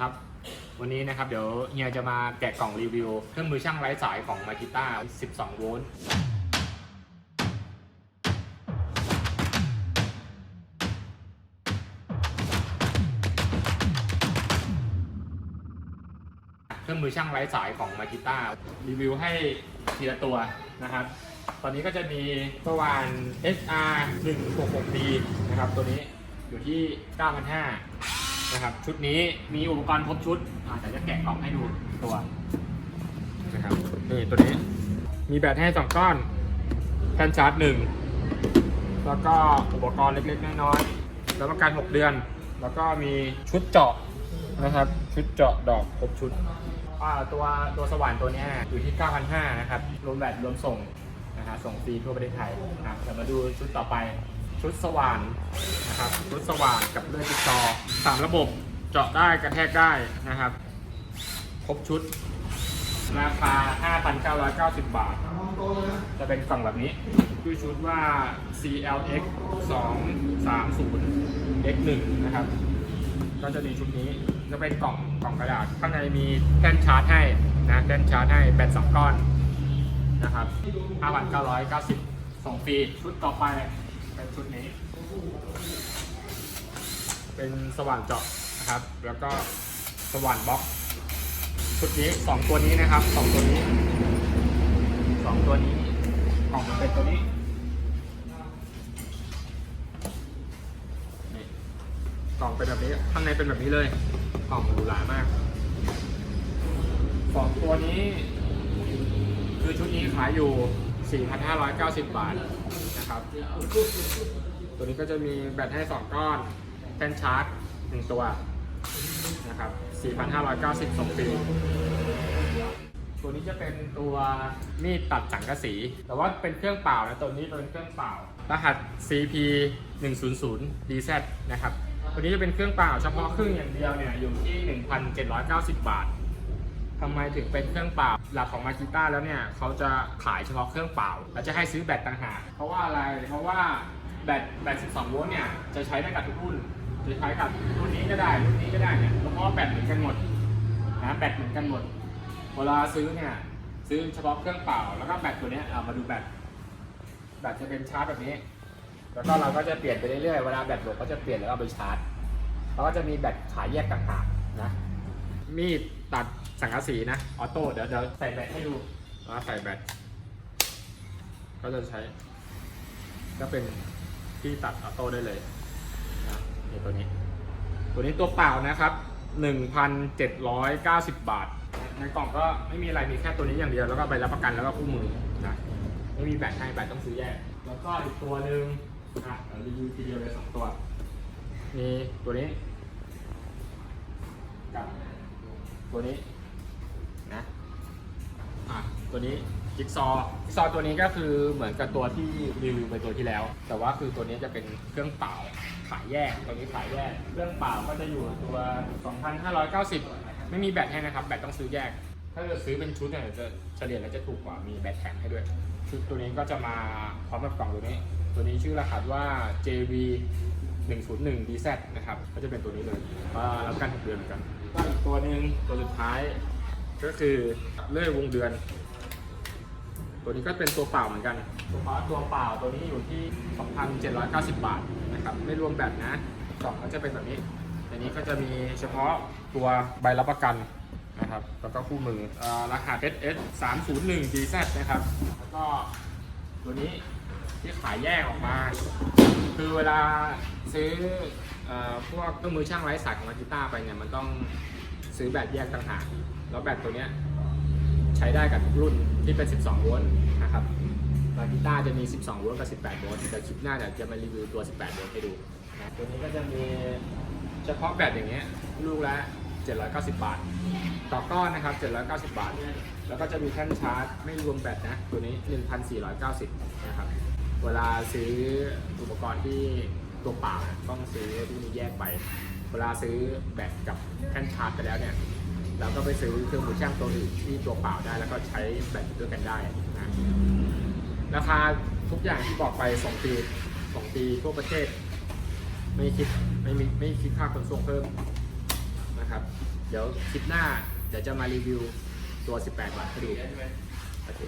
ครับ วันนี้นะครับเดี๋ยวเฮียจะมาแกะกล่องรีวิว เครื่องมือช่างไร้สายของมากิต้า 12 โวลต์เครื่องมือช่างไร้สายของมากิต้ารีวิวให้ทีละตัวนะครับ ตอนนี้ก็จะมีประวาน SR 166D นะครับ ตัวนี้อยู่ที่ 9,500 นะครับ ชุดนี้มีอุปกรณ์ครบชุดอาจจะจะแกะกล่องให้ดูตัวนะครับนี่ตัวนี้มีแบตให้2ก้อนแท่นชาร์จ1แล้วก็อุปกรณ์เล็กๆน้อยๆแล้วประกัน 6 เดือน แล้วก็มีชุดเจาะนะครับ ชุดเจาะดอกครบชุดตัวตัวสว่านตัวนี้อยู่ที่ 9,500 นะครับ รวมแบตรวมส่งนะฮะส่งฟรีทั่วประเทศไทยนะเดี๋ยวมาดูชุดต่อไปชุดสว่านนะครับ ชุดสว่านกับเลื่อยจิ๊กซอ สามระบบเจาะได้กระแทกได้นะครับ ครบชุด ราคา 5,990 บาท จะเป็นกล่องแบบนี้ชื่อชุดว่า CLX 230 X1 นะครับ ก็จะมีชุดนี้จะเป็นกล่องกล่องกระดาษ ข้างในมีแท่นชาร์จให้นะแท่นชาร์จให้แบต2ก้อนนะครับ 5,990 ส่งฟรี ชุดต่อไปเป็นชุดนี้ เป็นสว่านเจาะนะครับ แล้วก็สว่านบล็อกชุดนี้สองตัวนี้นะครับสองตัวนี้สองตัวนี้กล่องมันเป็นตัวนี้กล่องเป็นแบบนี้ข้างในเป็นแบบนี้เลยกล่องหรูหรามากสองตัวนี้ คือชุดนี้ขายอยู่ 4,590 บาทนะครับ ตัวนี้ก็จะมีแบตให้ 2 ก้อน แท่นชาร์จ1ตัวนะครับ 4,590ส่งฟรีตัวนี้จะเป็นตัวมีดตัดสังกะสี แต่ว่าเป็นเครื่องเปล่านะ ตัวนี้เป็นเครื่องเปล่า รหัส CP 100 DZ นะครับ ตัวนี้จะเป็นเครื่องเปล่า เฉพาะครื่งอย่างเดียวเนี่ยอยู่ที่ 1,790 บาททำไมถึงเป็นเครื่องเปล่า หลักของมากิต้าแล้วเนี่ยเขาจะขายเฉพาะเครื่องเปล่า แล้วจะให้ซื้อแบตต่างหาก เพราะว่าอะไร เพราะว่าแบตแบต 12 โวลต์เนี่ยจะใช้ได้กับทุกรุ่น จะใช้กับรุ่นนี้ก็ได้รุ่นนี้ก็ได้เนี่ยเพราะว่าแบตเหมือนกันหมดนะแบตเหมือนกันหมด เวลาซื้อเนี่ยซื้อเฉพาะเครื่องเปล่า แล้วก็แบตตัวเนี้ยเอามาดูแบตแบตจะเป็นชาร์จแบบนี้ แล้วก็เราก็จะเปลี่ยนไปเรื่อยๆ เวลาแบตหมดก็จะเปลี่ยนแล้วเอาไปชาร์จเขาก็จะมีแบตขายแยกต่างหากนะ มีดตัดสังกะสีนะ ออโต้ เดี๋ยวเดี๋ยวใส่แบตให้ดูว่าใส่แบต ก็จะใช้ ก็เป็นที่ตัดออโต้ได้เลย นี่ตัวนี้ ตัวนี้ตัวเปล่านะครับ1,790 บาท ในกล่องก็ไม่มีอะไรมีแค่ตัวนี้อย่างเดียวแล้วก็ใบรับประกันแล้วก็คู่มือนะไม่มีแบตให้แบตต้องซื้อแยก แล้วก็อีกตัวหนึ่งอะเดี๋ยวรีวิวทีเดียวเลยสองตัว มีตัวนี้กับตัวนี้นะอะตัวนี้จิ๊กซอจิ๊กซอตัวนี้ก็คือเหมือนกับตัวที่รีวิวไปตัวที่แล้ว แต่ว่าคือตัวนี้จะเป็นเครื่องเป่า ขายแยกตัวนี้ขายแยก เครื่องเปล่าก็จะอยู่ตัว 2,590 ไม่มีแบตให้นะครับ แบตต้องซื้อแยก ถ้าเกิดซื้อเป็นชุดเนี่ยจะเฉลี่ยแล้วจะถูกกว่ามีแบตแถมให้ด้วย ชุดตัวนี้ก็จะมาพร้อมกับกล่องตัวนี้ ตัวนี้ชื่อรหัสว่า JV 101 DZ นะครับ ก็จะเป็นตัวนี้เลยก็รับประกัน6เดือนเหมือนกันก็อีกตัวหนึ่งตัวสุดท้าย ก็คือเลื่อยวงเดือน ตัวนี้ก็เป็นตัวเปล่าเหมือนกัน ตัวเปล่าตัวเปล่าตัวนี้อยู่ที่ 2,790 บาทนะครับ ไม่รวมแบตนะกล่องก็จะเป็นแบบนี้ในนี้ก็จะมีเฉพาะตัวใบรับประกันนะครับ แล้วก็คู่มือเออรหัส SS 301 DZ นะครับ แล้วก็ตัวนี้ที่ขายแยกออกมา คือเวลาซื้อออพวกเครื่องมือช่างไร้สายของมากิต้าไปเนี่ย มันต้องซื้อแบตแยกต่างหาก แล้วแบตตัวเนี้ย ใช้ได้กับทุกรุ่นที่เป็น 12 โวลต์นะครับมากิต้าจะมี 12 โวลต์กับ 18 โวลต์แต่คลิปหน้าเนี่ยจะมารีวิวตัว 18 โวลต์ให้ดูนะตัวนี้ก็จะมีเฉพาะแบตอย่างเงี้ยลูกละ 790 บาท ต่อก้อนนะครับ 790 บาท แล้วก็จะมีแท่นชาร์จไม่รวมแบตนะ ตัวนี้ 1,490 นะครับ เวลาซื้ออุปกรณ์ที่ตัวเปล่าต้องซื้อที่มีแยกไป เวลาซื้อแบตกับแท่นชาร์จไปแล้วเนี่ย แล้วก็ไปซื้อเครื่องมือช่างตัวอื่นที่ตัวเปล่าได้ แล้วก็ใช้แบตด้วยกันได้นะราคาทุกอย่างที่บอกไป 2 ปี2ปีทั่วประเทศ ไม่คิดไม่มีไม่คิดค่าขนส่งเพิ่มนะครับ เดี๋ยวคลิปหน้าเดี๋ยวจะมารีวิวตัว 18 บาทให้ดูโอเค